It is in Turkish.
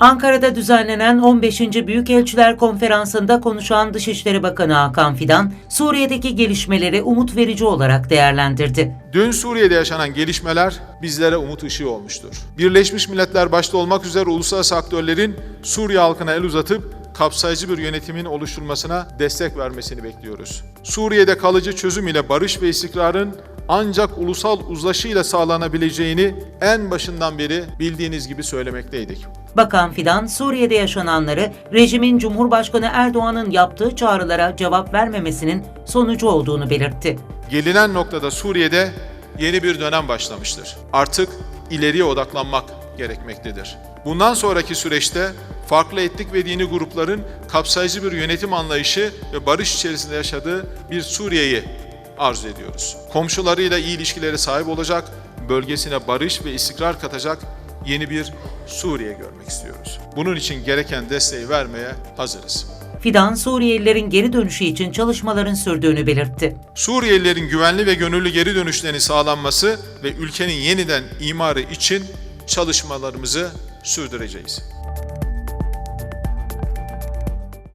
Ankara'da düzenlenen 15. Büyükelçiler Konferansı'nda konuşan Dışişleri Bakanı Hakan Fidan, Suriye'deki gelişmeleri umut verici olarak değerlendirdi. Dün Suriye'de yaşanan gelişmeler bizlere umut ışığı olmuştur. Birleşmiş Milletler başta olmak üzere uluslararası aktörlerin Suriye halkına el uzatıp kapsayıcı bir yönetimin oluşturulmasına destek vermesini bekliyoruz. Suriye'de kalıcı çözüm ile barış ve istikrarın ancak ulusal uzlaşıyla sağlanabileceğini en başından beri bildiğiniz gibi söylemekteydik. Bakan Fidan, Suriye'de yaşananları rejimin Cumhurbaşkanı Erdoğan'ın yaptığı çağrılara cevap vermemesinin sonucu olduğunu belirtti. Gelinen noktada Suriye'de yeni bir dönem başlamıştır. Artık ileriye odaklanmak gerekmektedir. Bundan sonraki süreçte farklı etnik ve dini grupların kapsayıcı bir yönetim anlayışı ve barış içerisinde yaşadığı bir Suriye'yi arzu ediyoruz. Komşularıyla iyi ilişkilere sahip olacak, bölgesine barış ve istikrar katacak yeni bir Suriye görmek istiyoruz. Bunun için gereken desteği vermeye hazırız. Fidan, Suriyelilerin geri dönüşü için çalışmaların sürdüğünü belirtti. Suriyelilerin güvenli ve gönüllü geri dönüşlerinin sağlanması ve ülkenin yeniden imarı için çalışmalarımızı sürdüreceğiz.